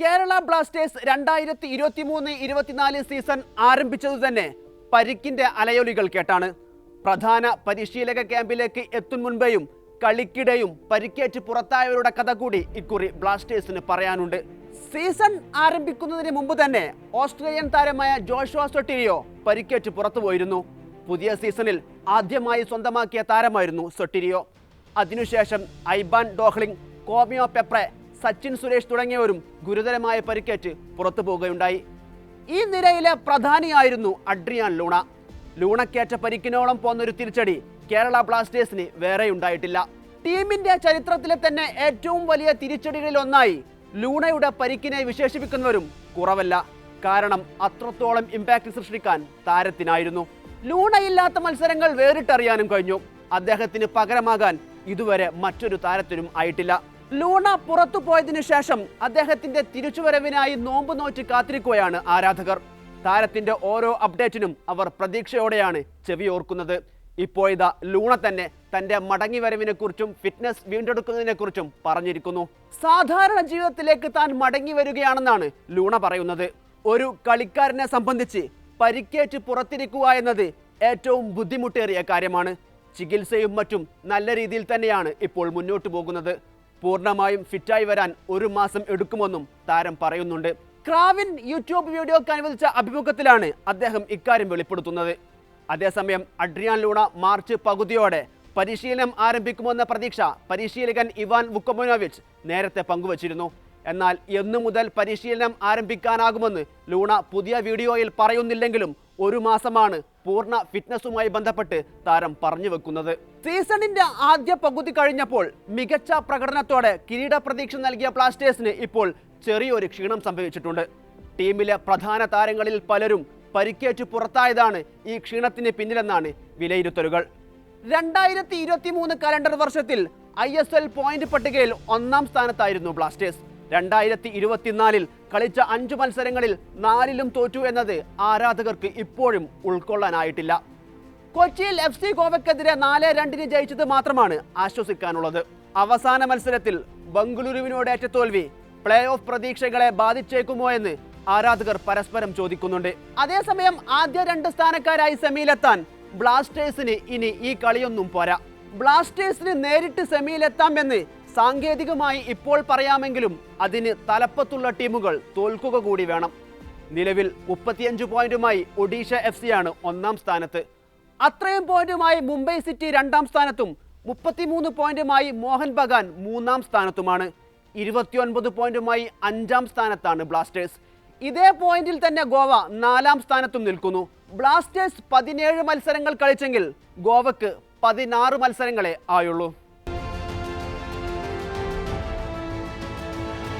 Kerala Blasters രണ്ടായിരത്തി ഇരുപത്തി മൂന്ന് ഇരുപത്തിനാല് സീസൺ ആരംഭിച്ചത് തന്നെ പരിക്കിന്റെ അലയൊലികൾ കേട്ടാണ്. പ്രധാന പരിശീലക ക്യാമ്പിലേക്ക് എത്തും മുൻപേയും കളിക്കിടയും പരിക്കേറ്റ് പുറത്തായവരുടെ കഥ കൂടി ഇക്കുറി ബ്ലാസ്റ്റേഴ്സിന് പറയാനുണ്ട്. സീസൺ ആരംഭിക്കുന്നതിന് മുമ്പ് തന്നെ ഓസ്ട്രേലിയൻ താരമായ ജോഷുവ സൊട്ടിരിയോ പരിക്കേറ്റ് പുറത്തുപോയിരുന്നു പുതിയ സീസണിൽ ആദ്യമായി സ്വന്തമാക്കിയ താരമായിരുന്നു സൊട്ടിരിയോ. അതിനുശേഷം ഐബാൻ ഡോഹ്ലിംഗ് കോമിയോ പെപ്രെ സച്ചിൻ സുരേഷ് തുടങ്ങിയവരും ഗുരുതരമായ പരിക്കേറ്റ് പുറത്തു പോവുകയുണ്ടായി. ഈ നിരയിലെ പ്രധാനിയായിരുന്നു അഡ്രിയാൻ ലൂണ. ലൂണക്കേറ്റ പരിക്കിനോളം പോന്നൊരു തിരിച്ചടി കേരള ബ്ലാസ്റ്റേഴ്സിന് വേറെ ഉണ്ടായിട്ടില്ല ടീമിന്റെ ചരിത്രത്തിലെ തന്നെ ഏറ്റവും വലിയ തിരിച്ചടികളിൽ ഒന്നായി ലൂണയുടെ പരിക്കിനെ വിശേഷിപ്പിക്കുന്നവരും കുറവല്ല. കാരണം അത്രത്തോളം ഇമ്പാക്ട് സൃഷ്ടിക്കാൻ താരത്തിനായിരുന്നു. ലൂണയില്ലാത്ത മത്സരങ്ങൾ വേറിട്ടറിയാനും കഴിഞ്ഞു. അദ്ദേഹത്തിന് പകരമാകാൻ ഇതുവരെ മറ്റൊരു താരത്തിനും ആയിട്ടില്ല. ലൂണ പുറത്തു പോയതിനു ശേഷം അദ്ദേഹത്തിന്റെ തിരിച്ചുവരവിനായി നോമ്പ് നോറ്റ് കാത്തിരിക്കുകയാണ് ആരാധകർ. താരത്തിന്റെ ഓരോ അപ്ഡേറ്റിനും അവർ പ്രതീക്ഷയോടെയാണ് ചെവിയോർക്കുന്നത് ഇപ്പോഴിതാ ലൂണ തന്നെ തന്റെ മടങ്ങി വരവിനെ കുറിച്ചും ഫിറ്റ്നസ് വീണ്ടെടുക്കുന്നതിനെ കുറിച്ചും പറഞ്ഞിരിക്കുന്നു. സാധാരണ ജീവിതത്തിലേക്ക് താൻ മടങ്ങി വരികയാണെന്നാണ് ലൂണ പറയുന്നത്. ഒരു കളിക്കാരനെ സംബന്ധിച്ച് പരിക്കേറ്റ് പുറത്തിരിക്കുക എന്നത് ഏറ്റവും ബുദ്ധിമുട്ടേറിയ കാര്യമാണ്. ചികിത്സയും മറ്റും നല്ല രീതിയിൽ തന്നെയാണ് ഇപ്പോൾ മുന്നോട്ട് പോകുന്നത്. പൂർണമായും ഫിറ്റായി വരാൻ ഒരു മാസം എടുക്കുമെന്നും താരം പറയുന്നുണ്ട്. ക്രാവിൻ യൂട്യൂബ് വീഡിയോക്ക് അനുവദിച്ച അഭിമുഖത്തിലാണ് അദ്ദേഹം ഇക്കാര്യം വെളിപ്പെടുത്തുന്നത്. അതേസമയം അഡ്രിയാൻ ലൂണ മാർച്ച് പകുതിയോടെ പരിശീലനം ആരംഭിക്കുമെന്ന പ്രതീക്ഷ പരിശീലകൻ ഇവാൻ വുക്കമോനോവിച്ച് നേരത്തെ പങ്കുവച്ചിരുന്നു. എന്നാൽ എന്നു മുതൽ പരിശീലനം ആരംഭിക്കാനാകുമെന്ന് ലൂണ പുതിയ വീഡിയോയിൽ പറയുന്നില്ലെങ്കിലും ഒരു മാസമാണ് പൂർണ ഫിറ്റ്നസുമായി ബന്ധപ്പെട്ട് താരം പറഞ്ഞു വെക്കുന്നത്. സീസണിന്റെ ആദ്യ പകുതി കഴിഞ്ഞപ്പോൾ മികച്ച പ്രകടനത്തോടെ കിരീട പ്രതീക്ഷ നൽകിയ ബ്ലാസ്റ്റേഴ്സിന് ഇപ്പോൾ ചെറിയൊരു ക്ഷീണം സംഭവിച്ചിട്ടുണ്ട്. ടീമിലെ പ്രധാന താരങ്ങളിൽ പലരും പരിക്കേറ്റ് പുറത്തായതാണ് ഈ ക്ഷീണത്തിന് പിന്നിലെന്നാണ് വിലയിരുത്തലുകൾ. രണ്ടായിരത്തി ഇരുപത്തി മൂന്ന് കലണ്ടർ വർഷത്തിൽ ഐ എസ് എൽ പോയിന്റ് പട്ടികയിൽ ഒന്നാം സ്ഥാനത്തായിരുന്നു ബ്ലാസ്റ്റേഴ്സ്. രണ്ടായിരത്തി ഇരുപത്തിനാലിൽ കളിച്ച അഞ്ചു മത്സരങ്ങളിൽ നാലിലും തോറ്റു എന്നത് ആരാധകർക്ക് ഇപ്പോഴും ഉൾക്കൊള്ളാനായിട്ടില്ല. കൊച്ചിയിൽ എഫ് സി ഗോവയ്ക്കെതിരെ നാല് രണ്ടിന് ജയിച്ചത് മാത്രമാണ് ആശ്വസിക്കാനുള്ളത്. അവസാന മത്സരത്തിൽ ബംഗളൂരുവിനോടേറ്റ തോൽവി പ്ലേ ഓഫ് പ്രതീക്ഷകളെ ബാധിച്ചേക്കുമോ എന്ന് ആരാധകർ പരസ്പരം ചോദിക്കുന്നുണ്ട്. അതേസമയം ആദ്യ രണ്ട് സ്ഥാനക്കാരായി സെമിയിലെത്താൻ ബ്ലാസ്റ്റേഴ്സിന് ഇനി ഈ കളിയൊന്നും പോരാ. ബ്ലാസ്റ്റേഴ്സിന് നേരിട്ട് സെമിയിലെത്താം എന്ന് സാങ്കേതികമായി ഇപ്പോൾ പറയാമെങ്കിലും അതിന് തലപ്പത്തുള്ള ടീമുകൾ തോൽക്കുക കൂടി വേണം. നിലവിൽ മുപ്പത്തിയഞ്ച് പോയിന്റുമായി ഒഡീഷ എഫ് സിയാണ് ഒന്നാം സ്ഥാനത്ത്. അത്രയും പോയിന്റുമായി മുംബൈ സിറ്റി രണ്ടാം സ്ഥാനത്തും മുപ്പത്തിമൂന്ന് പോയിന്റുമായി മോഹൻ ബഗാൻ മൂന്നാം സ്ഥാനത്തുമാണ്. ഇരുപത്തിയൊൻപത് പോയിന്റുമായി അഞ്ചാം സ്ഥാനത്താണ് ബ്ലാസ്റ്റേഴ്സ്. ഇതേ പോയിന്റിൽ തന്നെ ഗോവ നാലാം സ്ഥാനത്തും നിൽക്കുന്നു. ബ്ലാസ്റ്റേഴ്സ് പതിനേഴ് മത്സരങ്ങൾ കളിച്ചെങ്കിൽ ഗോവക്ക് പതിനാറ് മത്സരങ്ങളെ ആയുള്ളൂ.